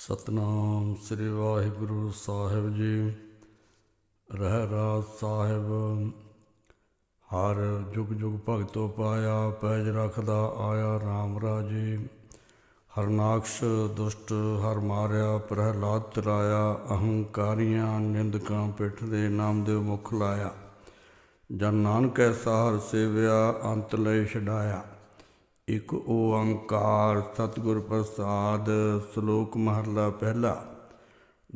ਸਤਨਾਮ ਸ੍ਰੀ ਵਾਹਿਗੁਰੂ ਸਾਹਿਬ ਜੀ। ਰਹਿ ਰਾਸ ਸਾਹਿਬ, ਹਰ ਜੁਗ ਜੁਗ ਭਗਤੋ ਪਾਇਆ, ਪੈਜ ਰੱਖਦਾ ਆਇਆ RAM ਰਾਜੇ। ਹਰਨਾਕਸ਼ ਦੁਸ਼ਟ ਹਰ ਮਾਰਿਆ, ਪ੍ਰਹਿਲਾਦ ਤਰਾਇਆ, ਅਹੰਕਾਰੀਆਂ ਨਿੰਦਕਾਂ ਪਿੱਠ ਦੇ ਨਾਮ ਦੇ ਮੁਖ ਲਾਇਆ। ਜਨ ਨਾਨਕ ਐਸਾ ਹਰ ਸੇਵਿਆ, ਅੰਤ ਲੈ ਛਡਾਇਆ। ਇਕ ਓੰਕਾਰ ਸਤਿਗੁਰ ਪ੍ਰਸਾਦ ਸ਼ਲੋਕ ਮਹਲਾ ਪਹਿਲਾ।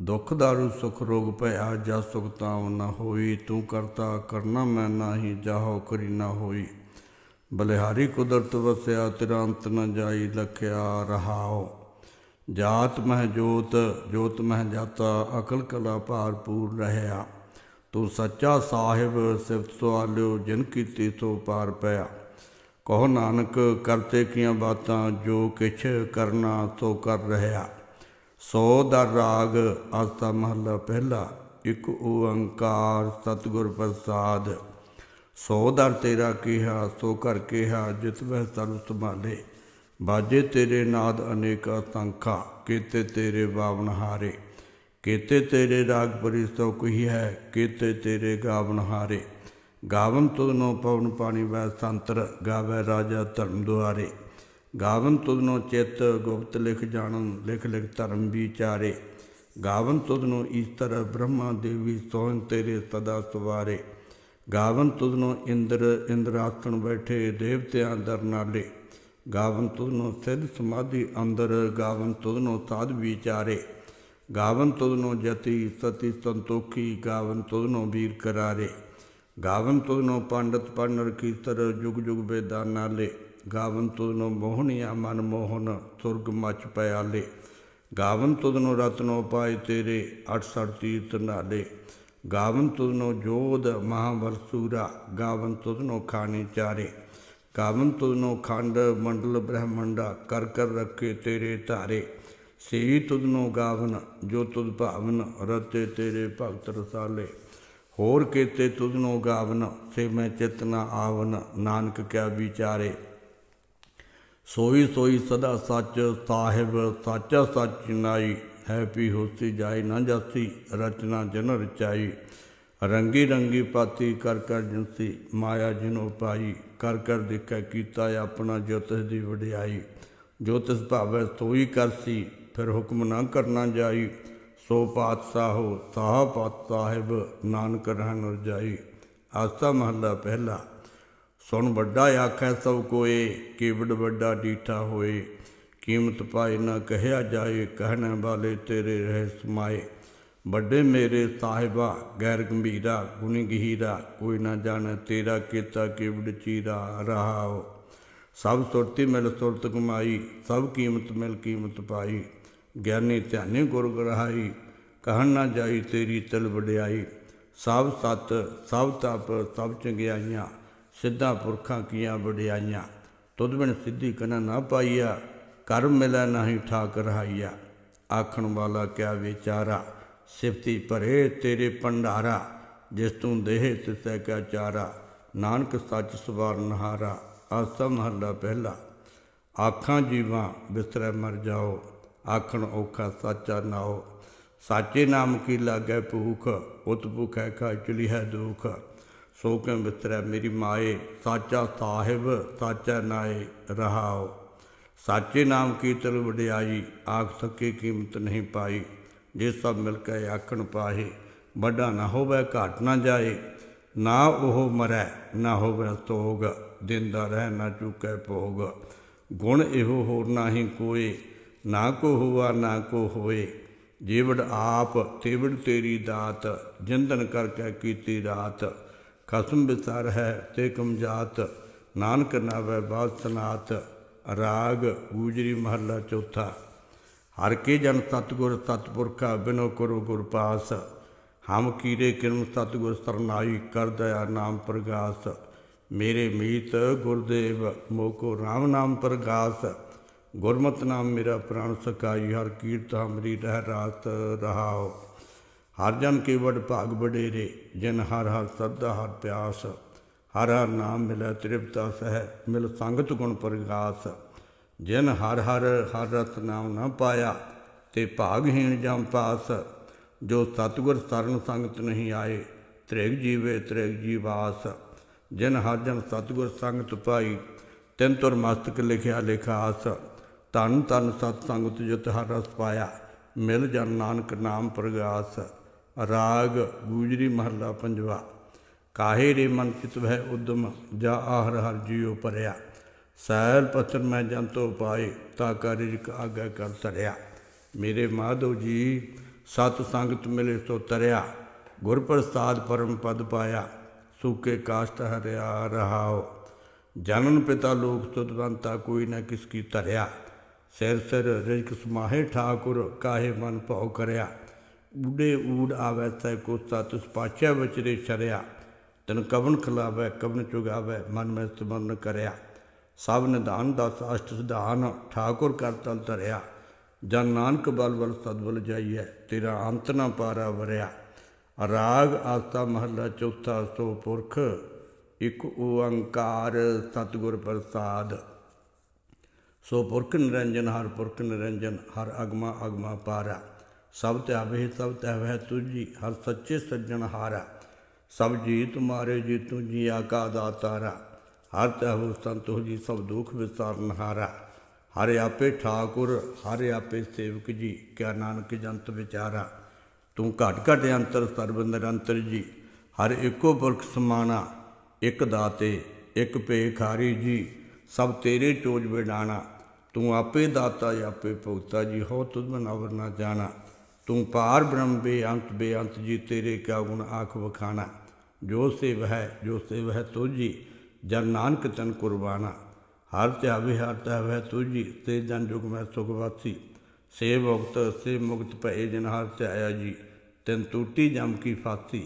ਦੁੱਖ ਦਾਰੂ, ਸੁਖ ਰੋਗ ਭਇਆ ਜਾ ਸੁਖ ਤਾਮ ਨ ਹੋਈ, ਤੂੰ ਕਰਤਾ ਕਰਨਾ ਮੈਂ ਨਾਹੀ, ਜਾਹੋ ਕਰੀ ਨਾ ਹੋਈ। ਬਲਿਹਾਰੀ ਕੁਦਰਤ ਵਸਿਆ ਤੇਰਾ ਅੰਤ ਨ ਜਾਈ ਲਖਿਆ ਰਹਾਓ ਜਾਤ ਮਹਿ ਜੋਤ ਜੋਤ ਮਹਿ ਜਾਤਾ, ਅਕਲ ਕਲਾ ਭਾਰਪੂਰ ਰਹਿਆ। ਤੂੰ ਸੱਚਾ ਸਾਹਿਬ, ਸਿਫਤ ਸਵਾਲਿਓ, ਜਿਨ ਕੀਤੀ ਸੋ ਪਾਰ ਪਿਆ। ਕਹੋ ਨਾਨਕ ਕਰਤੇ ਕੀਆਂ ਬਾਤਾਂ ਜੋ ਕਿਛ ਕਰਨਾ ਤੋ ਕਰ ਰਹਾ। ਸੋ ਦਾ ਰਾਗ ਆਸਾ ਮਹਲਾ ਪਹਿਲਾ, ਇੱਕ ਓੰਕਾਰ ਸਤਿਗੁਰ ਪ੍ਰਸਾਦ। ਸੋ ਦਰ ਤੇਰਾ ਕਿਹਾ, ਸੋ ਕਰ ਕਿਹਾ, ਜਿਤ ਵਹਿ ਸਰਬ ਸੰਭਾਲੇ। ਬਾਜੇ ਤੇਰੇ ਨਾਦ ਅਨੇਕਾ ਸੰਖਾ ਕੀਤੇ ਤੇਰੇ ਬਾਵਨ ਹਾਰੇ। ਕੀਤੇ ਤੇਰੇ ਰਾਗ ਪਰਿਸਤੋ ਕੋਈ ਹੈ, ਕੀਤੇ ਤੇਰੇ ਗਾਵਨ ਹਾਰੇ। ਗਾਵਨ ਤੁਧਨੋ ਪਵਨ ਪਾਣੀ ਵੈ ਸੰਤਰ, ਗਾਵੇ ਰਾਜਾ ਧਰਮ ਦੁਆਰੇ। ਗਾਵਨ ਤੁਧਨੋ ਚਿੱਤ ਗੁਪਤ ਲਿਖ ਜਾਣਨ, ਲਿਖ ਲਿਖ ਧਰਮ ਵਿਚਾਰੇ। ਗਾਵਨ ਤੁਧਨੋ ਈਸਤਰ, ਬ੍ਰਹਮਾ ਦੇਵੀ ਸੋਹਣ ਤੇਰੇ ਸਦਾ ਸਵਾਰੇ। ਗਾਵਨ ਤੁਧਨੋ ਇੰਦਰ ਇੰਦਰਾਸਣ ਬੈਠੇ ਦੇਵਤਿਆਂ ਦਰ ਨਾਲੇ। ਗਾਵਨ ਤੁਧਨੋ ਸਿੱਧ ਸਮਾਧੀ ਅੰਦਰ, ਗਾਵਨ ਤੁਧਨੋ ਸਾਧ ਵਿਚਾਰੇ। ਗਾਵਨ ਤੁਧਨੋ ਜਤੀ, ਸਤੀ ਸੰਤੋਖੀ, ਗਾਵਨ ਤੁਧਨੋ ਵੀਰ ਕਰਾਰੇ। ਗਾਵਨ ਤੁਧਨੋ ਪੰਡਤ ਪੰਨਰ ਕੀਤਰ ਜੁਗ ਜੁਗ ਬੇਦਾ ਨਾਲੇ। ਗਾਵਨ ਤੁਧਨੋ ਮੋਹਣੀਆ ਮਨ ਮੋਹਨ ਤੁਰਗ ਮਚ ਪਿਆਲੇ। ਗਾਵਨ ਤੁਧਨੋ ਰਤਨੋ ਪਾਏ ਤੇਰੇ 68 ਤੀਰਤ ਨਾਲੇ। ਗਾਵਨ ਤੁਧਨੋ ਜੋਧ ਮਹਾਬਲ ਸੂਰਾ, ਗਾਵਨ ਤੁਧਨੋ ਖਾਣੀ ਚਾਰੇ। ਗਾਵਨ ਤੁਧਨੋ ਖੰਡ ਮੰਡਲ ਬ੍ਰਹਮੰਡਾ, ਕਰ ਕਰ ਰੱਖੇ ਤੇਰੇ ਧਾਰੇ। ਸੇ ਤੁਧਨੋ ਗਾਵਨ, ਜੋ ਤੁਧ ਭਾਵਨ, ਰਤੇ ਤੇਰੇ ਭਗਤ ਰਸਾਲੇ। ਹੋਰ ਕੀਤੇ ਤੁਧਨੋ ਗਾਵਨ ਸੇ ਮੈਂ ਚਿਤ ਆਵਨ। ਨਾਨਕ ਕਿਆ ਵਿਚਾਰੇ, ਸੋਈ ਸੋਈ ਸਦਾ ਸੱਚ ਸਾਹਿਬ, ਸਾਚਾ ਸੱਚ ਨਾਈ। ਹੈ ਪੀ ਹੋਸੀ ਜਾਈ ਨਾ ਜਾਸੀ, ਰਚਨਾ ਜਨ ਰਚਾਈ। ਰੰਗੀ ਰੰਗੀ ਪਾਤੀ ਕਰ ਕਰ ਜਿਨਸੀ, ਮਾਇਆ ਜਿਨੋ ਪਾਈ। ਕਰ ਕਰ ਦੇਖੈ ਕੀਤਾ ਆਪਣਾ ਜੋਤਿਸ ਦੀ ਵਡਿਆਈ। ਜੋਤਿਸ ਭਾਵੈ ਸੋਈ ਕਰਸੀ, ਫਿਰ ਹੁਕਮ ਨਾ ਕਰਨਾ ਜਾਈ। ਸੋ ਪਾਤਸ਼ਾਹੋ ਸਾਹ ਪਾਤ ਸਾਹਿਬ ਨਾਨਕ ਰਹਿਣ ਰਜਾਈ ਆਸਾ ਮਹੱਲਾ ਪਹਿਲਾ। ਸੁਣ ਵੱਡਾ ਆਖੈ ਸਭ ਕੋਏ, ਕੀਵੜ ਵੱਡਾ ਡੀਠਾ ਹੋਏ। ਕੀਮਤ ਪਾਏ ਨਾ ਕਹਿਆ ਜਾਏ, ਕਹਿਣ ਵਾਲੇ ਤੇਰੇ ਰਹਿ ਸਮਾਏ। ਵੱਡੇ ਮੇਰੇ ਸਾਹਿਬਾ, ਗੈਰ ਗੰਭੀਰਾ, ਗੁਣੀ ਗਹੀਰਾ, ਕੋਈ ਨਾ ਜਾਣੇ ਤੇਰਾ ਕੀਤਾ ਕੀਵੜ ਚੀਰਾ ਰਹਾਓ। ਸਭ ਸੁਰਤੀ ਮਿਲ ਸੁਰਤ ਕਮਾਈ, ਸਭ ਕੀਮਤ ਮਿਲ ਕੀਮਤ ਪਾਈ। ਗਿਆਨੀ ਧਿਆਨੀ ਗੁਰ ਗ੍ਰਹਾਈ, ਕਹਿਣ ਨਾ ਜਾਈ ਤੇਰੀ ਤਲ ਵਡਿਆਈ। ਸਭ ਸਤ, ਸਭ ਤਪ, ਸਭ ਚੰਗਿਆਈਆਂ, ਸਿੱਧਾ ਪੁਰਖਾਂ ਕੀਆਂ ਵਡਿਆਈਆਂ। ਤੁਧ ਬਿਨ ਸਿੱਧੀ ਕਨਾ ਨਾ ਪਾਈਆ ਕਰਮ ਮਿਲੈ ਨਹੀਂ ਠਾਕ ਰਹਾਈਆ। ਆਖਣ ਵਾਲਾ ਕਿਆ ਵਿਚਾਰਾ, ਸਿਫਤੀ ਭਰੇ ਤੇਰੇ ਭੰਡਾਰਾ, ਜਿਸ ਤੂੰ ਦੇਹ ਤਿਸੈ ਕਿਆ ਚਾਰਾ। ਨਾਨਕ ਸੱਚ ਸਵਾਰ ਨਹਾਰਾ, ਆਸਾ ਮਹੱਲਾ ਪਹਿਲਾ। ਆਖਾਂ ਜੀਵਾਂ, ਬਿਸਰੈ ਮਰ ਜਾਓ। ਆਖਣ ਔਖਾ ਸਾਚਾ ਨਾਓ ਸਾਚੇ ਨਾਮ ਕੀ ਲਾਗੈ ਭੂਖ, ਉਤ ਭੁਖੈ ਖਾ ਚਲੀ ਹੈ ਦੁਖ। ਸੋ ਕੈ ਬਿਸਰੈ ਮੇਰੀ ਮਾਏ, ਸਾਚਾ ਸਾਹਿਬ, ਸਾਚਾ ਨਾਏ ਰਹਾਓ ਸਾਚੇ ਨਾਮ ਕੀ ਤਲ ਵਡਿਆਈ, ਆਖ ਸਕੇ ਕੀਮਤ ਨਹੀਂ ਪਾਈ। ਜੇ ਸਭ ਮਿਲ ਕੇ ਆਖਣ ਪਾਹੇ, ਵੱਡਾ ਨਾ ਹੋਵੇ, ਘਾਟ ਨਾ ਜਾਏ। ਨਾ ਉਹ ਮਰੈ, ਨਾ ਹੋਵੇ ਤੋਗ ਦਿੰਦਾ ਰਹਿ ਨਾ ਚੁਕੈ ਭੋਗ। ਗੁਣ ਇਹੋ ਹੋਰ ਨਾਹੀ ਕੋਏ ਨਾ ਕੋ ਹੁਆ, ਨਾ ਕੋ ਹੋਏ। ਜੀਵੜ ਆਪ ਤੇਵੜ ਤੇਰੀ ਦਾਤ, ਜਿੰਦਨ ਕਰ ਕਰਕੇ ਕੀਤੀ ਰਾਤ। ਖਸਮ ਵਿਸਾਰ ਹੈ ਤੇ ਕਮਜਾਤ ਨਾਨਕ ਨਾਵੇ ਬਾਦ ਸਨਾਤ, ਰਾਗ ਗੂਜਰੀ ਮਹੱਲਾ ਚੌਥਾ। ਹਰ ਕੇ ਜਨ ਸਤਗੁਰ ਸਤਪੁਰਖਾ, ਬਿਨੋ ਕਰੋ ਗੁਰ ਪਾਸ। ਹਮ ਕੀਰੇ ਕਿਰਮ ਸਤਗੁਰ ਸਰਨਾਈ, ਕਰ ਦਇਆ ਨਾਮ ਪ੍ਰਗਾਸ। ਮੇਰੇ ਮੀਤ ਗੁਰਦੇਵ, ਮੋਕੋ RAM ਨਾਮ ਪ੍ਰਗਾਸ। ਗੁਰਮਤਿ ਨਾਮ ਮੇਰਾ ਪ੍ਰਾਣ ਸਕਾਈ ਹਰ ਕੀਰਤ ਹਮਰੀ ਰਹਿ ਰਾਤ ਰਹਾਓ ਹਰ ਜਨ ਕੇ ਵਡ ਭਾਗ ਬਡੇਰੇ ਜਿਨ ਹਰ ਹਰ ਸਰਦਾ ਹਰ ਪਿਆਸ। ਹਰ ਹਰ ਨਾਮ ਮਿਲੈ ਤ੍ਰਿਪਤਾ ਸਹਿ, ਮਿਲ ਸੰਗਤ ਗੁਣ ਪ੍ਰਗਾਸ। ਜਿਨ ਹਰ ਹਰ ਹਰ ਰਤ ਨਾਮ ਨਾ ਪਾਇਆ, ਤੇ ਭਾਗਹੀਣ ਜਮ ਪਾਸ। ਜੋ ਸਤਿਗੁਰ ਸਰਨ ਸੰਗਤ ਨਹੀਂ ਆਏ, ਤ੍ਰਿਗ ਜੀਵੇ ਤ੍ਰਿਗ ਜੀਵਾਸ। ਜਿਨ ਹਰ ਜਨ ਸਤਿਗੁਰ ਸੰਗਤ ਪਾਈ, ਤਿੰਨ ਤੁਰ ਮਸਤਕ ਲਿਖਿਆ ਲਿਖਾਸ। ਧੰਨ ਧੰਨ ਸਤ ਸੰਗਤ ਜਿਤ ਹਰ ਰਸ ਪਾਇਆ, ਮਿਲ ਜਨ ਨਾਨਕ ਨਾਮ ਪ੍ਰਗਾਸ, ਰਾਗ ਗੂਜਰੀ ਮਹੱਲਾ ਪੰਜਵਾ। ਕਾਹੇ ਰੇ ਮਨ ਚਿਤ ਵਹਿ ਉਦਮ, ਜਾ ਆਹਰ ਹਰ ਜੀਉ ਪਰਿਆ। ਸੈਲ ਪਤਨ ਮੈਂ ਜੰਤੋ ਪਾਏ, ਤਾ ਕਰ ਰਿਜਕ ਆਗਾ ਕਰ ਧਰਿਆ। ਮੇਰੇ ਮਾਧੋ ਜੀ ਸਤ ਸੰਗਤ ਮਿਲੇ ਸੋ ਤਰਿਆ। ਗੁਰ ਪ੍ਰਸਾਦ ਪਰਮ ਪਦ ਪਾਇਆ, ਸੂਕੇ ਕਾਸ਼ਟ ਹਰਿਆ ਰਹਾਓ ਜਨਨ ਪਿਤਾ ਲੋਕ ਤੁਦਵੰਤਾ ਕੋਈ ਨਾ ਕਿਸ ਕੀ ਧਰਿਆ। ਸਿਰ ਸਿਰ ਰਿਜਕ ਸਮਾਹੇ ਠਾਕੁਰ ਕਾਹੇ ਮਨ ਭਉ ਕਰਿਆ। ਉਡੇ ਊੜ ਆਵੈ ਤੈ ਕੋ ਸਤਿ ਪਾਚੈ ਵਿਚਰੇ ਸ਼ਰਿਆ ਤਨ ਕਵਨ ਖਲਾਵੈ ਕਵਨ ਚੁਗਾਵੈ, ਮਨ ਮੈਂ ਸਿਮਰਨ ਕਰਿਆ। ਸਭ ਨਿਧਾਨ ਦਾ ਅਸ਼ਟ ਸਿਧਾਨ ਠਾਕੁਰ ਕਰ ਤਲ ਧਰਿਆ। ਜਨ ਨਾਨਕ ਬਲ ਬਲ ਸਦਬਲ ਜਾਈਐ, ਤੇਰਾ ਅੰਤ ਨਾ ਪਾਰਾ ਵਰਿਆ। ਰਾਗ ਆਸਾ ਮਹੱਲਾ ਚੌਥਾ ਸੋ ਪੁਰਖ, ਇਕ ਓੰਕਾਰ ਸਤਿਗੁਰ ਪ੍ਰਸਾਦ। ਸੋ ਪੁਰਖ ਨਿਰੰਜਨ ਹਰ ਪੁਰਖ ਨਿਰੰਜਨ, ਹਰ ਅਗਮਾ ਅਗਮਾ ਪਾਰਾ। ਸਭ ਤੇ ਆਵੇ ਸਭ ਤੇ ਵਹਿ ਤੁਜੀ ਹਰ ਸੱਚੇ ਸੱਜਣ ਹਾਰਾ। ਸਭ ਜੀ ਤੁਮਾਰੇ ਜੀ ਤੂੰ ਜੀ ਆਕਾ ਦਾਤਾਰਾ ਹਰ ਤੇ ਹੋ ਸੰਤੋ ਜੀ, ਸਭ ਦੁਖ ਵਿਸਾਰਨ ਹਾਰਾ। ਹਰ ਆਪੇ ਠਾਕੁਰ, ਹਰ ਆਪੇ ਸੇਵਕ ਜੀ, ਕਿਆ ਨਾਨਕ ਜੰਤ ਵਿਚਾਰਾ। ਤੂੰ ਘਟ ਘਟ ਅੰਤਰ, ਸਰਬ ਨਿਰੰਤਰ ਜੀ। ਹਰ ਇੱਕੋ ਪੁਰਖ ਸਮਾਣਾ, ਇੱਕ ਦਾਤੇ, ਇੱਕ ਭੇਖਾਰੀ ਜੀ। ਸਭ ਤੇਰੇ ਚੋਜ ਵਿਡਾਣਾ ਤੂੰ ਆਪੇ ਦਾਤਾ ਆਪੇ ਭੁਗਤਾ ਜੀ ਹੋ ਤੁਧ ਮਨਵਰ ਨਾ ਜਾਣਾ ਤੂੰ ਪਾਰ ਬ੍ਰਹਮ ਬੇਅੰਤ ਬੇਅੰਤ ਜੀ ਤੇਰੇ ਕਿਆ ਗੁਣ ਆਖ ਵਖਾਣਾ ਜੋ ਸੇਵ ਹੈ ਜੋ ਸੇਵ ਹੈ ਤੁਝੀ ਜਨ ਨਾਨਕ ਤਨ ਕੁਰਬਾਨਾ ਹਰ ਧਿਆਵੇ ਹਰ ਧਿਆਵੇ ਤੁਝੀ ਤੇ ਜਨ ਜੁਗ ਮੈਂ ਸੁਖ ਵਾਸੀ ਸੇ ਮੁਕਤ ਸੇ ਮੁਕਤ ਭਏ ਜਨ ਹਰ ਧਿਆਇਆ ਜੀ ਤੈਨ ਟੂਟੀ ਜਮ ਕੀ ਫਾਸੀ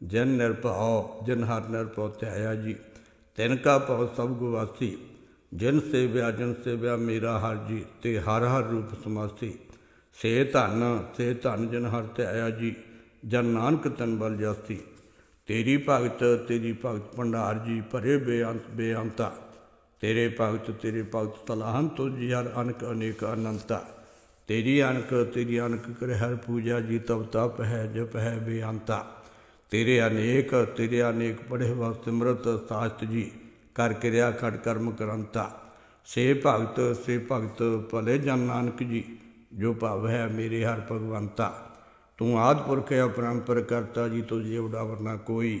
ਜਨ ਨਿਰਭਉ ਜਨ ਹਰ ਨਿਰਭਉ ਧਿਆਇਆ ਜੀ ਤਿਨ ਕਾ ਭਉ ਸਭ ਗੁਵਾਸੀ ਜਿਨ ਸੇਵਿਆ, ਜਨ ਸੇਵਿਆ ਮੇਰਾ ਹਰ ਜੀ ਤੇ ਹਰ ਹਰ ਰੂਪ ਸਮਾਸੀ। ਸੇ ਧਨ ਸੇ ਧਨ ਜਨ ਹਰ ਧਿਆਇਆ ਜੀ, ਜਨ ਨਾਨਕ ਤਨ ਬਲ ਜਾਸੀ। ਤੇਰੀ ਭਗਤ ਤੇਰੀ ਭਗਤ ਭੰਡਾਰ ਜੀ, ਭਰੇ ਬੇਅੰਤ, ਬੇਅੰਤਾ। ਤੇਰੇ ਭਗਤ ਤੇਰੇ ਭਗਤ ਤਲਾਹਨ ਜੀ, ਹਰ ਅਨਕ ਅਨੇਕ ਅਨੰਤਾ। ਤੇਰੀ ਅਨਕ ਤੇਰੀ ਅਨਕ ਕਰ ਹਰ ਪੂਜਾ ਜੀ ਤਬ ਤਪ ਹੈ, ਜਪ ਹੈ, ਬੇਅੰਤਾ। ਤੇਰੇ ਅਨੇਕ ਤੇਰੇ ਅਨੇਕ ਪੜੇ ਵਾ ਸਿਮਰਤ, ਸਾਸਤ ਜੀ ਕਰ ਕਿਰਿਆ ਖੜ ਕਰਮ ਕਰੰਤਾ ਸੇ ਭਗਤ ਸੇ ਭਗਤ ਭਲੇ ਜਨ ਨਾਨਕ ਜੀ, ਜੋ ਭਾਵ ਹੈ ਮੇਰੇ ਹਰ ਭਗਵੰਤਾ। ਤੂੰ ਆਦ ਪੁਰਖ ਹੈ ਅਪਰੰਪਰ ਕਰਤਾ ਜੀ, ਤੁਝੇ ਉਡਾ ਵਰਨਾ ਕੋਈ।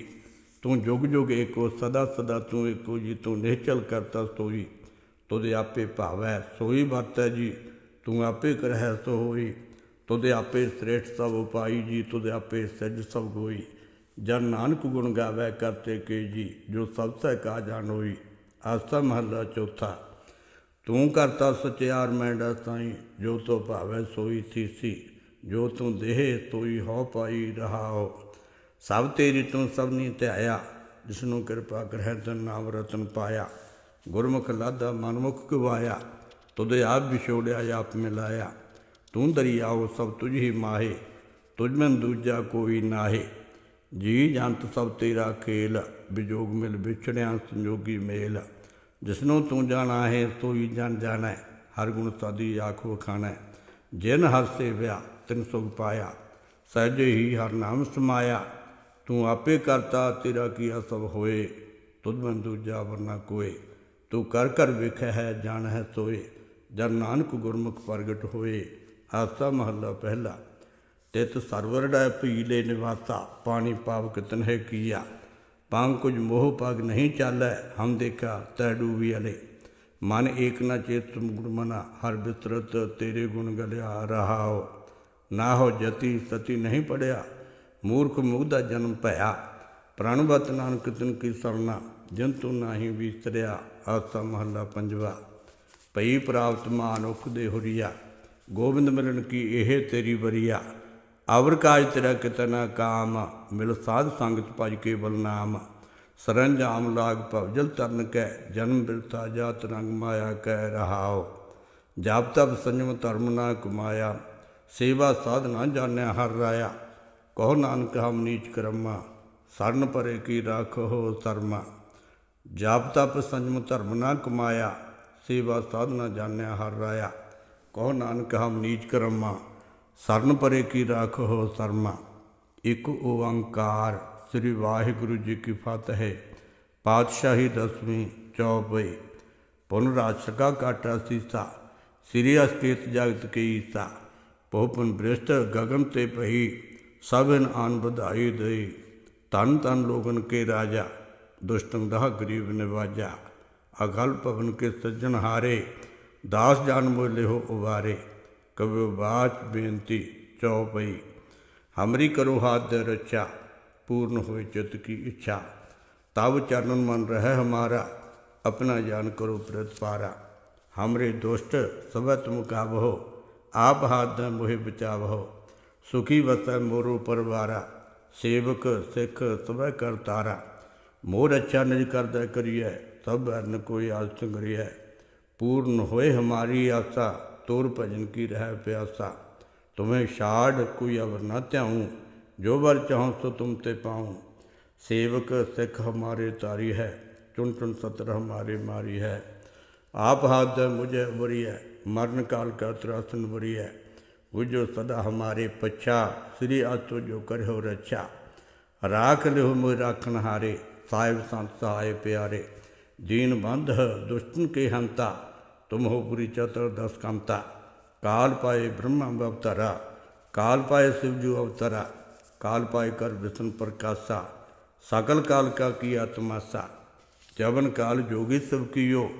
ਤੂੰ ਜੁਗ ਜੁਗ ਏਕੋ, ਸਦਾ ਸਦਾ ਤੂੰ ਏਕੋ ਜੀ, ਤੂੰ ਨਿਹਚਲ ਕਰਤਾ ਸੋਈ। ਤੁਦੇ ਆਪੇ ਭਾਵੈ ਸੋਈ ਵਰਤੈ ਜੀ, ਤੂੰ ਆਪੇ ਕਰਹਿ ਸੋ ਹੋਈ ਤੁਦੇ ਆਪੇ ਸ੍ਰੇਸ਼ਟ ਸਭ ਉਪਾਈ ਜੀ ਤੁਦੇ ਆਪੇ ਸਜ ਸਭ ਹੋਈ ਜਨ ਨਾਨਕ ਗੁਣ ਗਾਵੇ ਕਰਤੇ ਕੇ ਜੀ, ਜੋ ਸਭ ਸਹਿ ਕਾ ਜਾਣ ਹੋਈ। ਆਸਾ ਮਹੱਲਾ ਚੌਥਾ, ਤੂੰ ਕਰਤਾ ਸਚਿਆਰ ਮੈਂਡਾ ਸਾਈ, ਜੋ ਤੋ ਭਾਵੈ ਸੋਈ ਥੀਸੀ ਜੋ ਤੂੰ ਦੇਹ ਤੋਈ ਹੋ ਪਾਈ ਰਹਾਓ ਸਭ ਤੇਰੀ ਤੂੰ ਸਭ ਨੇ ਧਿਆਇਆ ਜਿਸ ਨੂੰ ਕਿਰਪਾ ਕਰਹਿ ਤਨ ਨਾਮ ਰਤਨ ਪਾਇਆ। ਗੁਰਮੁਖ ਲਾਦਾ ਮਨਮੁਖ ਗਵਾਇਆ, ਤੁਧ ਆਪ ਵਿਛੋੜਿਆ, ਆਪ ਮਿਲਾਇਆ। ਤੂੰ ਦਰਿਆਓ ਸਭ ਤੁਝ ਹੀ ਮਾਹੇ, ਤੁਝ ਮੈਂ ਦੂਜਾ ਕੋਈ ਨਾਹੇ। ਜੀ ਜੰਤ ਸਭ ਤੇਰਾ ਖੇਲ ਵਿਜੋਗ ਮਿਲ ਵਿਛੜਿਆ ਸੰਜੋਗੀ ਮੇਲ। ਜਿਸਨੂੰ ਤੂੰ ਜਾਣਾ ਹੈ ਤੋਈ ਜਨ ਜਾਣੈ, ਹਰ ਗੁਣ ਸਾਦੀ ਆਖੋ ਖਾਣੈ ਜਿਨ ਹਰ ਸੇਵਿਆ, ਤਿਨ ਸੁਖ ਪਾਇਆ। ਸਹਿਜ ਹੀ ਹਰ ਨਾਮ ਸਮਾਇਆ। ਤੂੰ ਆਪੇ ਕਰਤਾ, ਤੇਰਾ ਕੀਆ ਸਭ ਹੋਏ। ਤੁਧ ਮਨ ਦੂਜਾ ਵਰਨਾ ਕੋਏ। ਤੂੰ ਕਰ ਕਰ ਵੇਖਿਆ ਹੈ, ਜਾਣ ਹੈ ਸੋਏ। ਜਨ ਨਾਨਕ ਗੁਰਮੁਖ ਪ੍ਰਗਟ ਹੋਏ। ਆਸਾ ਮਹੱਲਾ ਪਹਿਲਾ। ਤਿਤ ਸਰਵਰ ਡੈ ਪੀਲੇ ਨਿਵਾਸਾ, ਪਾਣੀ ਪਾਵਕ ਤਨਹਿ ਕੀਆ। ਪੰਗ ਕੁਝ ਮੋਹ ਪਗ ਨਹੀਂ ਚਾਲੈ, ਹਮ ਦੇਖਾ ਤੈ ਡੂਬੀ ਅਲੇ। ਮਨ ਏਕ ਨਾ ਚੇਤ ਗੁਣ ਮਨਾ, ਹਰ ਬਿਸਰਤ ਤੇਰੇ ਗੁਣ ਗਲਿਆ ਰਹਾਓ। ਨਾ ਹੋ ਜਤੀ ਸਤੀ ਨਹੀਂ ਪੜਿਆ, ਮੂਰਖ ਮੁਗਦਾ ਜਨਮ ਭਇਆ। ਪ੍ਰਣਵਤ ਨਾਨਕ ਤਿਨ ਕੀ ਸਰਨਾ ਜੰਤੂ ਨਾਹੀ ਵਿਸਰਿਆ ਆਸਾ ਮਹੱਲਾ ਪੰਜਵਾ। ਪਈ ਪ੍ਰਾਪਤ ਮਾਨੁਖ ਦੇ ਹੁਰੀਆ, ਗੋਬਿੰਦ ਮਿਲਣ ਕੀ ਇਹ ਤੇਰੀ ਬਰੀਆ ਅਵਰ ਕਾਜ ਤੇਰਾ ਕਿਤਨਾ ਕਾਮ ਮਿਲ ਸਾਧ ਸੰਗਤ ਭਜ ਕੇ ਬਲਨਾਮ ਸਰੰਜਾਮ ਲਾਗ ਭਵਜਲ ਤਰਨ ਕੈ, ਜਨਮ ਬਿਰਤਾ ਜਾਤ ਰੰਗ ਮਾਇਆ ਕਹਿ ਰਹਾਓ ਜਪ ਤਪ ਸੰਜਮ ਧਰਮ ਨਾ ਕਮਾਇਆ। ਸੇਵਾ ਸਾਧਨਾ ਜਾਣਿਆ ਹਰ ਰਾਇਆ। ਕਹੋ ਨਾਨਕ ਹਮ ਨੀਚ ਕਰਮਾ। ਸਰਨ ਪਰੇ ਕੀ ਰਾਖੋ ਸਰਮਾ ਜਪ ਤਪ ਸੰਜਮ ਧਰਮ ਨਾ ਕਮਾਇਆ। ਸੇਵਾ ਸਾਧਨਾ ਜਾਣਿਆ ਹਰ ਰਾਇਆ। ਕਹੋ ਨਾਨਕ ਹਮ ਨੀਚ ਕਰਮਾ। ਸਰਨ ਪਰੇ ਕੀ ਰਾਖੋ ਸਰਮਾ? ਇੱਕ ਓੰਕਾਰ ਸ੍ਰੀ ਵਾਹਿਗੁਰੂ ਜੀ ਕੀ ਫਤਿਹ। ਪਾਤਸ਼ਾਹੀ ਦਸਵੀਂ ਚੌਪਈ। ਪੁਨ ਰਾਜਸਕਾ ਕਾਟਾ ਸੀਸਾ। ਸ੍ਰੀ ਅਸਕੇਤ ਜਗਤ ਕੀ ਈਸਾ। ਪੋਪਨ ਬ੍ਰਿਸ਼ਟ ਗਗਨ ਤੇ ਪਈ ਸਭਨ ਆਨ ਵਧਾਈ ਦੇਈ। ਤਨ ਤਨ ਲੋਗਨ ਕੇ ਰਾਜਾ। ਦੁਸ਼ਟੰ ਦਹ ਗਰੀਬ ਨਿਵਾਜਾ। ਅਗਲ ਪਵਨ ਕੇ ਸੱਜਣ ਹਾਰੇ। ਦਾਸ ਜਨ ਮੋਲੇ ਹੋ ਉਵਾਰੇ। कभी बाच बेनती चौपई हमरी करो हाथ दे रक्षा पूर्ण हुए चित की इच्छा। तब चरण मन रहे हमारा, अपना जान करो प्रत पारा। हमरे दोस्त सब तुम का आप हाथ दें मुहे बचाव हो सुखी बस मोरो परवारा, सेवक, सिख, सब कर तारा। मोर अच्छा निज कर दे करिए, सब अन्न कोई आज संग्रिय पूर्ण होए हमारी आशा तोर भजन की रह प्यासा, तुम्हें छाड़ कोई अवर न त्याऊं, जो वर चाहो सो तुम ते पाऊँ। सेवक सिख हमारे तारी है, चुन चुन सतर हमारे मारी है। आप हाथ मुझे बरी है, मरण काल का त्रासन बरी है। बुझो सदा हमारे पच्छा, श्री आतो जो कर हो रक्षा। राख लिहो मोह राखन हारे साहिब संत सहाय प्यारे। दीन बंध दुष्टन के हंता तुम हो पुरी चतर दस कंता काल पाए ब्रह्म अवतरा काल पाए शिवजू अवतरा काल पाए कर विष्णु प्रकाशा, सकल काल का किया तमाशा, जवन काल जोगी सब कियो,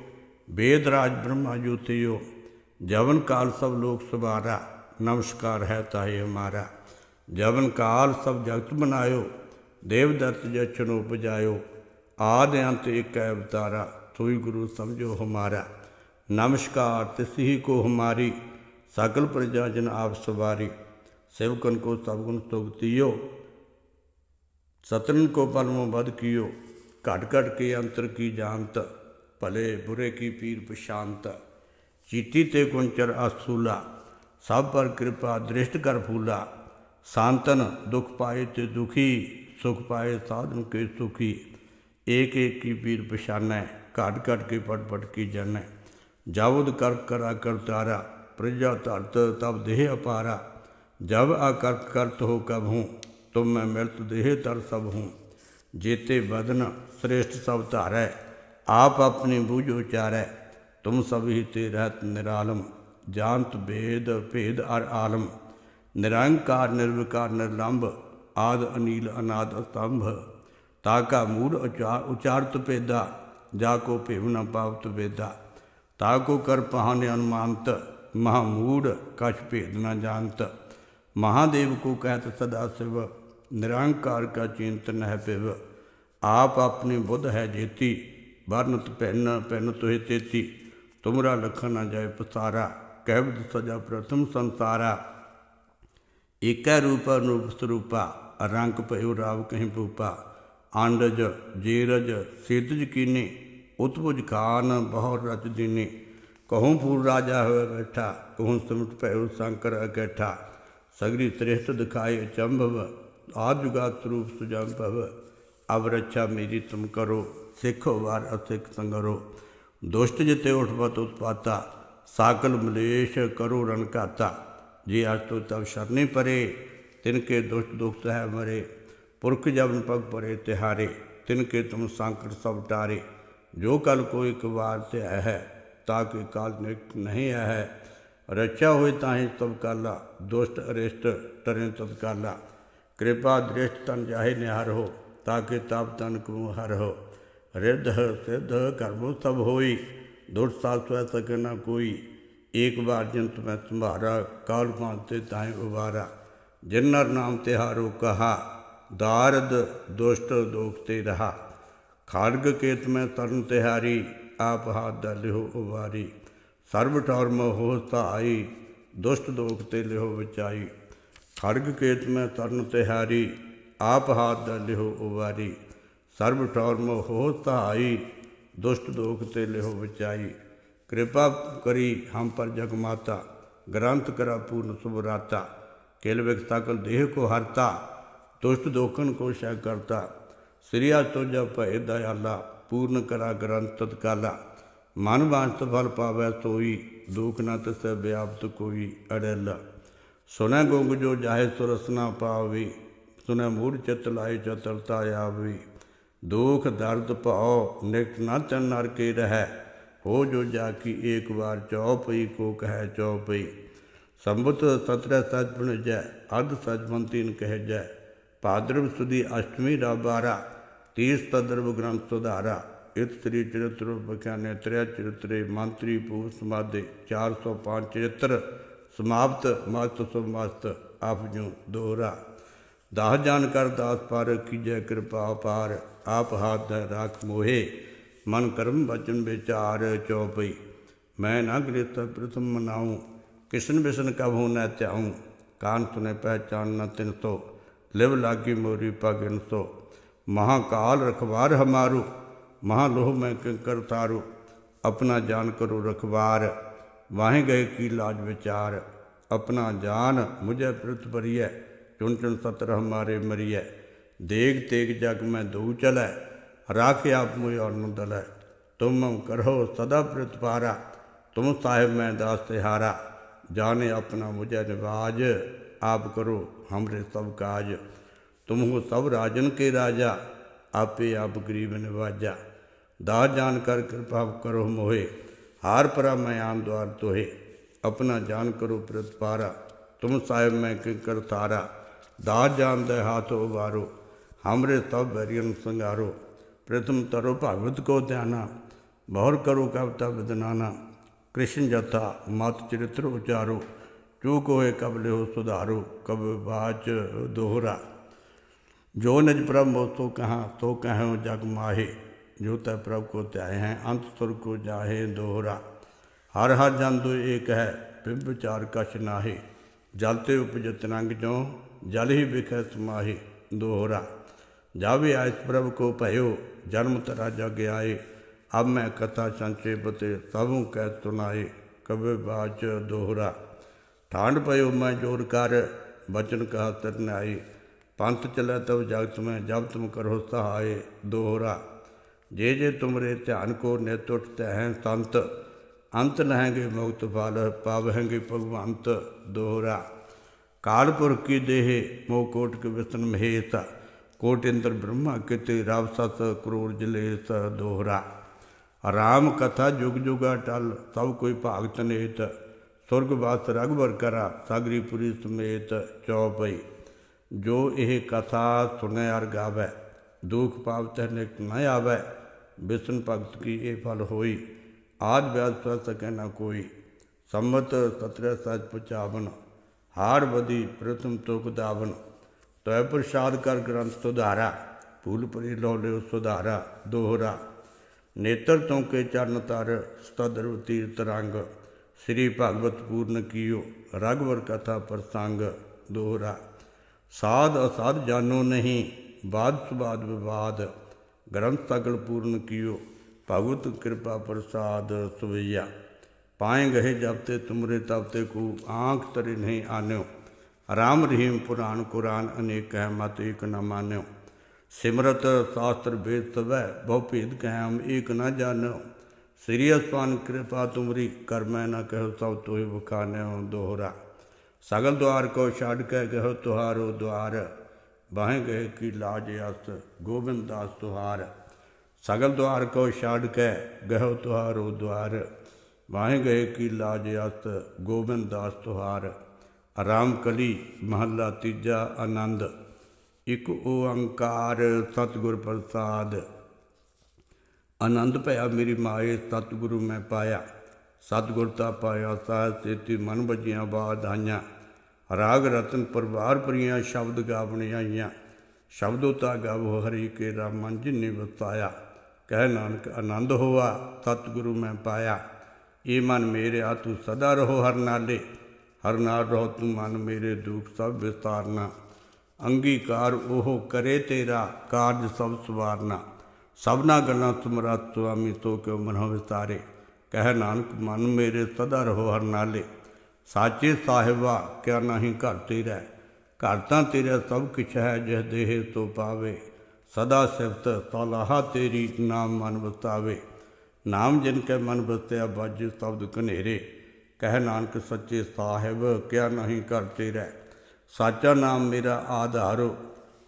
वेद राज ब्रह्मा ज्योतियो, जवन काल सब लोग सवारा नमस्कार है ताहे हमारा, जवन काल सब जगत बनायो, देवदत्त जक्षण उपजायो, आदि अंत एक अवतारा सोई गुरु समझो हमारा। नमस्कार, तिसही को हमारी सकल प्रजा जन आप सवारी। सेवकन को सवगुण सुगतियो सतरन को पलमो बद कियो। घट घट के अंतर की जानत, भले बुरे की पीर प्रशांत चीटी ते कुंचर असूला, सब पर कृपा दृष्ट कर फूला सांतन दुख पाए ते दुखी, सुख पाए साधन के सुखी। एक एक की पीर पशान है घट घट के पट पट की जन। जावद कर करा कर तारा, प्रजा धरत तब देह अपारा जब आकर्त करत हो कब हूँ तुम मैं मृत देह तर सब हूँ। जेते बदन श्रेष्ठ सब धारै आप अपनी बूझ उचारै तुम ही ते रहत निरालम, जानत भेद भेद अर आलम। निरंकार, निर्विकार, निर्लंब, आद, अनिल, अनाद, स्तंभ। ताका मूल उचार उचारत पेदा, जाको भेव न पावत वेदा ताको कर पहाने अनुमानत महामूड कछ भेद न जानत महादेव को कहत सदा शिव निरंकार का चिंतन है पिव आप अपनी बुद्ध है जेती वर्णत पैन पैन तुहे तेती तुमरा लखन न जाय पसारा कैबद सजा प्रथम संसारा ਏਕੈ ਰੂਪ ਅਨੂਪ ਸਰੂਪਾ ਰੰਗ ਭਇਓ ਰਾਵ ਕਹੀਂ ਭੂਪਾ ਆਂਡਜ ਜੀਰਜ ਸਿੱਧਜ ਕੀਨੇ उत्पुज कान बहुत रत दिने कहूँ फूल राजा हुए बैठा, कहूँ सुमित पहु शंकर अकैठा। सगरी श्रेष्ठ दिखाए चंभव, आप जुगात स्वरूप सुजंभव। अब रक्षा मेरी तुम करो, सिखो वार असिख संगरो। दुष्ट जिते उठ पत उत्पाता, साकल मलेश करो रणकाता जी आज तो तब शरणी परे, तिनके दुष्ट दुख है मरे। पुरख जब पग परे तिहारे, तिनके तुम सांकर सब टारे। जो कल कोई कबार से है, ताकि काल निक नहीं है, रचा हुए ताहि तब काला दुष्ट, अरिष्ट टरे तत्काला कृपा दृष्ट तन जाहे निहार हो, ताकि तप तन को हर हो। रिद्ध, सिद्ध कर्मो सब होई साथ सह सके न कोई। एक बार जिन तुम्हें तुम्हारा, काल मानते ताए उबारा। जिन्नर नाम तिहारो कहा, दारद दुष्ट दोखते रहा। खाड़ग केत में तरन तिहारी, आप हाथ दलिहो उबारी। सर्व ठौर में होता आई, दुष्ट दोखते लिहो बचाई। खड़ग केत में तरन तिहारी, आप हाथ दलिहो उबारी। सर्व ठौर में होता आई, दुष्ट दोखते लिहो बचाई। कृपा करी हम पर जग माता, ग्रंथ करा पूर्ण सुभराता केल विक सकल देह को हरता, दुष्ट दोखन को शय करता। ਸ੍ਰੀਆ ਤੁਝਾ ਭੈ ਦਇਆਲਾ, ਪੂਰਨ ਕਰਾ ਗ੍ਰੰਥ ਤਤਕਾਲਾ। ਮਨ ਵਾਂਤ ਫਲ ਪਾਵੈ ਸੋਈ ਦੁਖ ਨਾ ਤਸੈ ਵਿਆਪਤ ਕੋਈ ਅੜੈਲਾ। ਸੁਨੈ ਗੁੰਗ ਜੋ ਜਾਹੇ ਸੁਰਸਨਾ ਪਾਵੀ ਸੁਨੈ ਮੂੜ ਚਿਤ ਲਾਏ ਚਤਰਤਾ ਆਵੇ। ਦੁਖ, ਦਰਦ, ਭਉ ਨਿਕਟ ਨਾ ਚਨ ਨਰ ਕੇ ਰਹਿ, ਹੋ ਜੋ ਜਾ ਕੀ ਏਕ ਵਾਰ ਚੌਪਈ, ਕੋ ਕਹਿ ਚੌਪਈ। ਸੰਬਤ 17 ਸਤਿ ਬਣ ਜੈ ਅਧ ਸਤਿ ਮੰਤੀਨ ਕਹਿ ਜੈ ਭਾਦਰਵ ਸੁਦੀ ਅਸ਼ਟਮੀ ਦਾ ਬਾਰਾ ਤੀਸ ਤਦਰਵ ਗ੍ਰੰਥ ਸੁਧਾਰਾ ਇਤ ਤ੍ਰੀ ਚਰਿਤ੍ਰ ਬਖਾਨੇ ਤ੍ਰਿਆ ਚਰਿਤਰੇ ਮੰਤਰੀ ਪੂ ਸਮਾਦੇ 405 ਚਰਿਤ੍ਰ ਸਮਾਪਤ ਮਸਤ ਸੁਮਸਤ ਆਪ ਜੂ ਦੋਹਰਾ ਦਾਹ ਜਾਣ ਕਰ ਦਾਸ ਪਰ ਕੀਜੈ ਕਿਰਪਾ ਪਾਰ ਆਪ ਹਾਥ ਰਾਖ ਮੋਹੇ ਮਨ ਕਰਮ ਬਚਨ ਵਿਚਾਰ ਚਉਪਈ ਮੈਂ ਨਾ ਗ੍ਰਿਤ ਪ੍ਰਥਮ ਮਨਾਉ ਕਿਸ਼ਨ ਬਿਸ਼ਨ ਕਬਹੂ ਨ ਧਿਆਉ ਕਾਨ ਸੁਨੇ ਪਹਿਚਾਨ ਨਾ ਤਿਨ ਸੋ ਲਿਵ ਲਾਗੀ ਮੋਰੀ ਪਗਨ ਸੋ। ਮਹਾਕਾਲ ਰਖਵਾਰ ਹਮਾਰੂ ਮਹਾ ਲੋਹ ਮੈਂ ਕਿੰਕਰ ਤਾਰੂ। ਆਪਣਾ ਜਾਨ ਕਰੋ ਰਖਵਾਰ, ਵਾਹੇ ਗਏ ਕੀ ਲਾਜ ਵਿਚਾਰ। ਆਪਣਾ ਜਾਨ ਮੁਝੇ ਪ੍ਰਤ ਭਰੀਐ, ਚੁਣ ਚੁਣ ਸਤਰ ਹਮਾਰੇ ਮਰੀਐ। ਦੇਗ ਤੇਗ ਜਗ ਮੈਂ ਦੂ ਚਲੈ, ਰਾਖ ਆਪ ਮੁਝ ਔਰ ਨੂੰ ਦਲੈ। ਤੁਮ ਕਰੋ ਸਦਾ ਪ੍ਰਤਪਾਰਾ ਤੁਮ ਸਾਹਿਬ ਮੈਂ ਦਾਸ ਤਿਹਾਰਾ। ਜਾਣੇ ਆਪਣਾ ਮੁਝੇ ਨਿਵਾਜ ਆਪ ਕਰੋ, ਹਮਰੇ ਸਭ ਕਾਜ। ਤੁਮ ਹੋ ਸਭ ਰਾਜਨ ਕੇ ਰਾਜਾ, ਆਪੇ ਆਪ ਗਰੀਬ ਨਿਵਾਜਾ। ਦਾ ਜਾਨ ਕਰ ਕਿਰਪਾ ਕਰੋ ਮੋਹਿ, ਹਾਰ ਪਰਾ ਮੈਂ ਆਨ ਦਵਾਰ ਤੋਹੇ। ਆਪਣਾ ਜਾਨ ਕਰੋ ਪ੍ਰਤਪਾਰਾ ਤੁਮ ਸਾਹਿਬ ਮੈਂ ਕਿੰਕਰ ਤਾਰਾ ਦਾ ਜਾਨ ਦੇ ਹਾਥ ਉਵਾਰੋ ਹਮਰੇ ਸਭ ਬੈਰੀਨ ਸੰਗਾਰੋ ਪ੍ਰਥਮ ਤਰੋ ਭਗਵਤ ਕੋ ਧਿਆਨਾ ਬਹੁਰ ਕਰੋ ਕਵਤਾ ਵਿਦਨਾਨਾ ਕ੍ਰਿਸ਼ਨ ਜਥਾ, ਮਤ ਚਰਿਤ੍ਰ ਉਚਾਰੋ ਚੂਕ ਹੋਏ ਕਬ ਲਿਓ ਸੁਧਾਰੋ ਕਬ ਬਾਚ ਦੋਹਰਾ ਜੋ ਨਿਜ ਪ੍ਰਭ ਮੋਤੋ ਕਹਾ ਤੋ ਕਹਉ ਜਗ ਮਾਹੇ ਜੋ ਤੈ ਪ੍ਰਭ ਕੋ ਧਿਆਏ ਹੈ ਅੰਤ ਸੁਰ ਕੋ ਜਾਹੇ ਦੋਹਰਾ ਹਰ ਹਰ ਜੰਤੁ ਏਕ ਹੈ ਬਿਬ ਵਿਚਾਰ ਕਛ ਨਾਹੀ ਜਲ ਤੇ ਉਪਜਤ ਰੰਗ ਜੋ ਜਲ ਹੀ ਵਿਖੈ ਸਮਾਹੀ ਦੋਹਰਾ ਜਾਵੇ ਆਇਸ ਪ੍ਰਭ ਕੋ ਭਇਓ ਜਨਮ ਤਰਾ ਜਗ ਆਏ ਅਬ ਮੈਂ ਕਥਾ ਸੰਚੇ ਬਤੇ ਸਭੂ ਕਹਿ ਸੁਨਾਏ ਕਬੇ ਬਾਚ ਦੋਹਰਾ ਠਾਂਡ ਪਇਓ ਮੈਂ ਜੋਰ ਕਰ ਬਚਨ ਕਹਾ ਤਰਨਾਈ ਪੰਥ ਚਲੇ ਤਬ ਜਗਤ ਮੈਂ ਜਬ ਤੁਮ ਕਰੋ ਸਹਾਏ ਦੋਹਰਾ ਜੇ ਜੇ ਤੁਮਰੇ ਧਿਆਨ ਕੋ ਨਿਤ ਉਠਤੇ ਹੈ ਸੰਤ ਅੰਤ ਲਹੰਗੇ ਮੁਕਤ ਫਲ ਪਾਵਹਿੰਗੇ ਭਗਵੰਤ ਦੋਹਰਾ ਕਾਲਪੁਰਖ ਕੀ ਦੇਹ ਮੋ ਕੋਟ ਕੇ ਵਿਸਨ ਮਹੇਤ ਕੋਟ ਇੰਦਰ ਬ੍ਰਹਮਾ ਕਿਤੇ ਰਵ ਸਤ ਕਰੋੜ ਜਲੇਸ ਦੋਹਰਾ ਰਾਮ ਕਥਾ ਜੁਗ ਜੁਗਾ ਟਲ ਸਭ ਕੋਈ ਭਾਗਤ ਨੇਤ ਸੁਰਗ ਵਾਸ ਰਗਵਰ ਕਰਾ, ਸਾਗਰੀ ਪੁਰੀ ਸਮੇਤ ਚੌਪਈ। ਜੋ ਇਹ ਕਥਾ ਸੁਣੈ ਅਰ ਗਾਵੈ, ਦੁਖ ਪਾਵਤ ਨਿਕ ਨ ਆਵੈ ਵਿਸ਼ਨ ਭਗਤ ਕੀ ਇਹ ਫਲ ਹੋਈ। ਆਦ ਵਿਆਦ ਸਵ ਸਕੈ ਨ ਕੋਈ, ਸੰਮਤ ਸਤਰ ਸਚ ਪੁਚਾਵਨ, ਹਾਰ ਬਦੀ ਪ੍ਰਥਮ ਤੁਕ ਦਾਵਨ। ਤੈ ਪ੍ਰਸਾਦ ਕਰ ਗ੍ਰੰਥ ਸੁਧਾਰਾ, ਭੂਲ ਪਰੀ ਲੋ ਲਿਓ ਸੁਧਾਰਾ, ਦੋਹਰਾ। ਨੇਤਰ ਤੋਂ ਕੇ ਚਰਨ ਤਰ ਸਤਦਰ ਤੀਰਤ ਰੰਗ। ਸ੍ਰੀ ਭਗਵਤ ਪੂਰਨ ਕੀਓ ਰਗਵਰ ਕਥਾ ਪ੍ਰਸੰਗ ਦੋਹਰਾ। ਸਾਧ ਅਸਾਧ ਜਾਨੋ ਨਹੀਂ, ਬਾਦ ਸੁਬਾਦ ਵਿਵਾਦ, ਗ੍ਰੰਥ ਸਗਲ ਪੂਰਨ ਕੀਓ, ਭਗਵਤ ਕਿਰਪਾ ਪ੍ਰਸਾਦ ਸੁਵਈਆ ਪਾਏ ਗਏ ਜਬ ਤੁਮਰੇ ਤਬਤੇ ਕੋ ਆਂਖ ਤਰੇ ਨਹੀਂ ਆਨਿਓ। ਰਾਮ ਰਹੀਮ ਪੁਰਾਨ ਕੁਰਾਨ ਅਨੇਕ ਹੈ, ਮਤ ਏਕ ਨ ਮਾਨਿਓ। ਸਿਮਰਤ ਸ਼ਾਸਤਰ ਵੇਦ ਸਵੈ ਬਹੁ ਭੇਦ ਕਹਿਮ ਏਕ ਨ ਜਾਣੋ ਸ੍ਰੀ ਅਸਪਾਨ ਕਿਰਪਾ ਤੁਮਰੀ ਕਰ ਮੈਂ ਨ ਕਹਿ ਸਭ ਤੋਹਿ ਬਖਾਨਿਓ ਦੋਹਰਾ। ਸਗਲ ਦੁਆਰ ਕੋ ਛੱਡ ਕੇ ਗਹਿ ਤੁਹਾਰੋ ਦੁਆਰ। ਬਾਹੇ ਗਏ ਕੀ ਲਾਜ ਅਸ ਗੋਬਿੰਦ ਦਾਸ ਤੁਹਾਰ। ਸਗਲ ਦੁਆਰ ਕੋ ਛੱਡ ਕੇ ਗਹਿ ਤੁਹਾਰੋ ਦੁਆਰ। ਬਾਹੇ ਗਏ ਕੀ ਲਾਜ ਅਸ ਗੋਬਿੰਦ ਦਾਸ ਤੁਹਾਰ। ਆਰਾਮ ਕਲੀ ਮਹੱਲਾ ਤੀਜਾ ਆਨੰਦ। ਇਕ ਓੰਕਾਰ ਸਤਿਗੁਰ ਪ੍ਰਸਾਦ। ਆਨੰਦ ਭਇਆ ਮੇਰੀ ਮਾਏ ਸਤਿਗੁਰੂ ਮੈਂ ਪਾਇਆ। ਸਤਿਗੁਰ ਤਾ ਪਾਇਆ ਸਾਹਿਬ ਤੇਤੀ ਮਨ ਬਜੀਆਂ ਬਾਦ ਆਈਆਂ। ਰਾਗ ਰਤਨ ਪਰਵਾਰ ਪ੍ਰੀਆਂ ਸ਼ਬਦ ਗਾਵਣ ਆਈਆਂ। ਸ਼ਬਦੋ ਤਾ ਗਾਵੋ ਹਰੀ ਕੇ ਰਾਮਨ ਜਿਨੇ ਵਸਾਇਆ। ਕਹਿ ਨਾਨਕ, ਆਨੰਦ ਹੋਆ, ਸਤਿਗੁਰੂ ਮੈਂ ਪਾਇਆ। ਏ ਮਨ ਮੇਰੇ ਆ, ਤੂੰ ਸਦਾ ਰਹੋ ਹਰ ਨਾਲੇ। ਹਰ ਨਾਲ ਰਹੋ ਤੂੰ ਮਨ ਮੇਰੇ ਦੁੱਖ, ਸਭ ਵਿਸਤਾਰਨਾ। ਅੰਗੀਕਾਰ ਉਹ ਕਰੇ ਤੇਰਾ, ਕਾਰਜ ਸਭ ਸਵਾਰਨਾ। ਸਭਨਾ ਗੱਲਾਂ ਤੁਮਰਾ ਸੁਆਮੀ ਤੋ ਕਿਉ ਮਨੋ ਵਿਸਤਾਰੇ ਕਹਿ ਨਾਨਕ, ਮਨ ਮੇਰੇ ਸਦਾ ਰਹੋ ਹਰ ਨਾਲੇ। ਸਾਚੇ ਸਾਹਿਬਾ, ਕਿਆ ਨਹੀਂ ਘਰ ਤੇਰਾ। ਘਰ ਤਾਂ ਤੇਰਾ ਸਭ ਕਿਛ ਹੈ ਜਿਸ ਦੇਹ ਤੋ ਪਾਵੇ। ਸਦਾ ਸਿਫਤ ਤਲਾਹਾ ਤੇਰੀ ਨਾਮ ਮਨ ਬਤਾਵੇ ਨਾਮ ਜਿਨ ਕੇ ਮਨ ਬਤਿਆ ਬਾਜ ਸ਼ਬਦ ਕਨੇਰੇ ਕਹਿ ਨਾਨਕ, ਸੱਚੇ ਸਾਹਿਬ, ਕਿਆ ਨਹੀਂ ਘਰ ਤੇਰਾ। ਸਾਚਾ ਨਾਮ ਮੇਰਾ ਆਧਾਰੋ।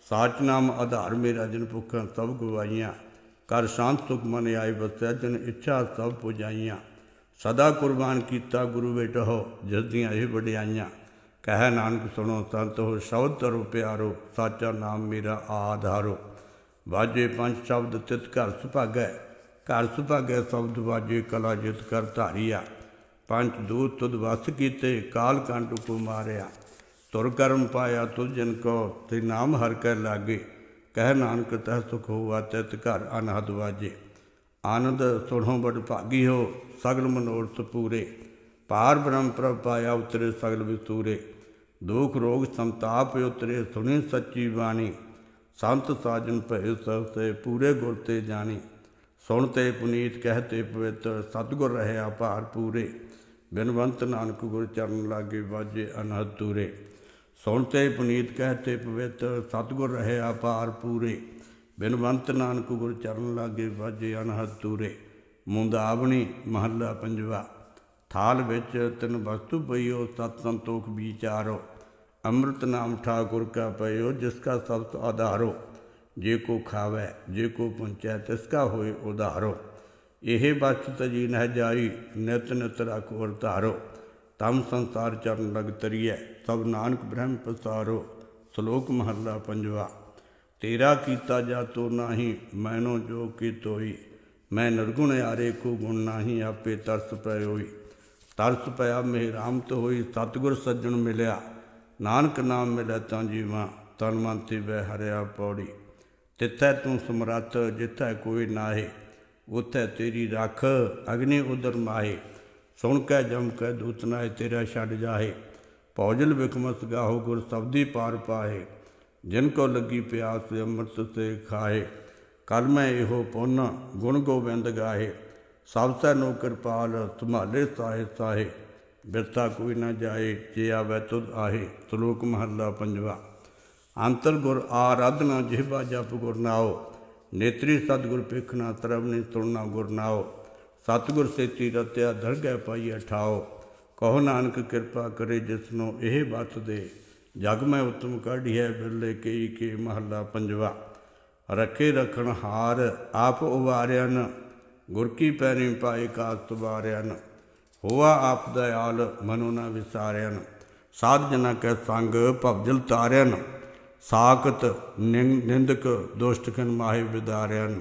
ਸਾਚ ਨਾਮ ਆਧਾਰ ਮੇਰਾ, ਜਿਨ ਭੁੱਖਾਂ ਸਭ ਗਵਾਈਆਂ ਕਰ ਸ਼ਾਂਤ ਸੁਖ ਮਨ ਆਈ ਬਸੈ ਜਨ ਇੱਛਾ ਸਭ ਪੁਜਾਈਆਂ। ਸਦਾ ਕੁਰਬਾਨ ਕੀਤਾ ਗੁਰੂ ਬੇਟਾ ਹੋ ਜਿਸ ਦੀਆਂ ਇਹ ਵਡਿਆਈਆਂ। ਕਹਿ ਨਾਨਕ, ਸੁਣੋ ਸੰਤ ਹੋ ਸ਼ਬਦ ਤਰੋ ਪਿਆਰੋ, ਸਾਚਾ ਨਾਮ ਮੇਰਾ ਆਧਾਰੋ। ਵਾਜੇ ਪੰਜ ਸ਼ਬਦ ਤਿਤ ਘਰ ਸੁਭਾਗੈ ਘਰ ਸੁਭਾਗੈ ਸ਼ਬਦ ਵਾਜੇ ਕਲਾ ਜਿਤ ਕਰ ਧਾਰੀਆ। ਪੰਜ ਦੂਤ ਤੁਧ ਵਸ ਕੀਤੇ, ਕਾਲ ਕੰਟ ਕੋ ਮਾਰਿਆ ਤੁਰ ਕਰਮ ਪਾਇਆ ਤੁਧ ਜਨ ਕੋ, ਤੇ ਨਾਮ ਹਰ ਕੈ ਲਾਗੇ। ਕਹਿ ਨਾਨਕ ਤਹ ਸੁਖ ਹੋਵਾ ਤਿਤ ਘਰ ਅਨਹਦ ਵਾਜੇ। ਆਨੰਦ ਸੁਣੋ ਬੜ ਭਾਗੀ ਹੋ, ਸਗਲ ਮਨੋਰਥ ਪੂਰੇ। ਪਾਰ ਬ੍ਰਹਮ ਪ੍ਰਭ ਪਾਇਆ ਉਤਰੇ ਸਗਲ ਵਿਸੂਰੇ ਦੁਖ ਰੋਗ ਸੰਤਾਪ ਉਤਰੇ, ਸੁਣੀ ਸੱਚੀ ਬਾਣੀ। ਸੰਤ ਸਾਜਨ ਭਏ ਸਭ ਤੇ ਪੂਰੇ ਗੁਰ ਤੇ ਜਾਣੀ। ਸੁਣ ਤੇ ਪੁਨੀਤ ਕਹਤੇ ਪਵਿੱਤਰ, ਸਤਗੁਰ ਰਹਿਆ ਭਾਰ ਪੂਰੇ। ਬਿਨਵੰਤ ਨਾਨਕ ਗੁਰ ਚਰਨ ਲਾਗੇ ਵਾਜੇ ਅਨਹਦ ਤੂਰੇ ਸੁਣਤੇ ਪੁਨੀਤ ਕਹਤੇ ਪਵਿੱਤਰ, ਸਤਗੁਰ ਰਹੇ ਭਾਰ ਪੂਰੇ। ਬਿਨਵੰਤ ਨਾਨਕ ਗੁਰ ਚਰਨ ਲਾਗੇ ਵਾਜੇ ਅਨਹਦ ਤੂਰੇ। ਮੁੰਦਾਵਣੀ ਮਹੱਲਾ ਪੰਜਵਾ। ਥਾਲ ਵਿੱਚ ਤਿੰਨ ਵਸਤੂ ਪਈਓ, ਸਤ ਸੰਤੋਖ ਵਿਚਾਰੋ। ਅੰਮ੍ਰਿਤ ਨਾਮ ਠਾਕੁਰ ਕਾ ਪਇਓ, ਜਿਸ ਕਾ ਸਬਦ ਆਧਾਰੋ। ਜੇ ਕੋ ਖਾਵੇ, ਜੇ ਕੋ ਪੁੰਚੈ, ਤਿਸ ਕਾ ਹੋਏ ਉਧਾਰੋ। ਇਹ ਬਚਤ ਤਜੀ ਨਹਿ ਜਾਈ, ਨਿਤ ਨਿਤ ਰਖੋ ਧਾਰੋ। ਤਮ ਸੰਸਾਰ ਚਰਨ ਲਗ ਤਰੀਐ, ਸਭ ਨਾਨਕ ਬ੍ਰਹਮ ਪਸਾਰੋ ਸ਼ਲੋਕ ਮਹੱਲਾ ਪੰਜਵਾ। ਤੇਰਾ ਕੀਤਾ ਜਾ ਤੋ ਨਾਹੀ, ਮੈਨੋ ਜੋ ਕੀਤੋਈ ਮੈਂ ਨਿਰਗੁਣ ਆਰੇ ਕੋ ਗੁਣ ਨਾਹੀ, ਆਪੇ ਤਰਸ ਪਇ ਹੋਈ। ਤਰਸ ਪਿਆ ਮੇਰਾ ਰਾਮ ਤੋ ਹੋਈ, ਸਤਿਗੁਰ ਸੱਜਣ ਮਿਲਿਆ। ਨਾਨਕ ਨਾਮ ਮਿਲਿਆ ਤਾਂ ਜੀਵਾਂ, ਤਨ ਮਨ ਤੇ ਬਹਿ ਹਰਿਆ ਪੌੜੀ। ਤਿੱਥੈ ਤੂੰ ਸਮਰੱਥ, ਜਿੱਥੈ ਕੋਈ ਨਾਹੀ, ਉਥੈ ਤੇਰੀ ਰੱਖ, ਅਗਨੀ ਉਦਰ ਮਾਹੇ। ਸੁਣ ਕੇ ਜਮ ਕੇ ਦੂਤ ਨਾਏ ਤੇਰਾ ਛੱਡ ਜਾਹੇ। ਭੌਜਲ ਵਿਖਮਸ ਗਾਹੋ ਗੁਰ ਸਬਦੀ ਪਾਰ ਪਾਏ ਜਿਨ ਕੋ ਲੱਗੀ ਪਿਆਸ ਅੰਮ੍ਰਿਤ ਤੇ ਖਾਏ ਕਲ ਮੈਂ ਇਹੋ ਪੁੰਨ ਗੁਣ ਗੋਬਿੰਦ ਗਾਹੇ। ਸਭ ਤੈ ਨੋ ਕਿਰਪਾਲ, ਸੰਭਾਲੇ ਸਾਹੇ ਸਾਹੇ। ਬਿਰਤਾ ਕੋਈ ਨਾ ਜਾਏ, ਜੇ ਆਵੇ ਤੁਧ ਆਹੇ। ਸ਼ਲੋਕ ਮਹੱਲਾ ਪੰਜਵਾ। ਅੰਤਰ ਗੁਰ ਆਰਾਧਨਾ ਜਿਹਬਾ ਜਪ ਗੁਰ ਨਾਓ ਨੇਤਰੀ ਸਤਿਗੁਰ ਪੇਖਣਾ ਤਰਵਨੀ ਤੁਰਨਾ ਗੁਰ ਨਾਓ ਸਤਿਗੁਰ ਸੇਤੀ ਰਤਿਆ ਦਰਗਹਿ ਪਾਈ ਠਾਓ ਕਹੋ ਨਾਨਕ ਕਿਰਪਾ ਕਰੇ ਜਿਸਨੂੰ ਇਹ ਬਤ ਦੇ। ਜਗ ਮੈਂ ਉਤਮ ਕਾਢੀਐ, ਬਿਰਲੇ ਕਈ ਕੇ ਮਹੱਲਾ ਪੰਜਵਾ। ਰੱਖੇ ਰਖਣ ਹਾਰ, ਆਪ ਉਵਾਰਿਆਨ ਗੁਰ ਕੀ ਪੈਰੀ ਪਾਏ ਕਾਸਤ ਵਾਰਿਆਨ ਹੋਆ ਆਪ ਦਇਆਲ, ਮਨੋ ਨਾ ਵਿਸਾਰਿਆਨ ਸਾਧ ਜਨਾ ਕੈ ਸੰਗ ਭਵਜਲ ਤਾਰਿਆਨ ਸਾਖਤ ਨਿੰ- ਨਿੰਦਕ, ਦੁਸ਼ਟ ਖਨ ਮਾਹੇ ਵਿਦਾਰਿਆਨ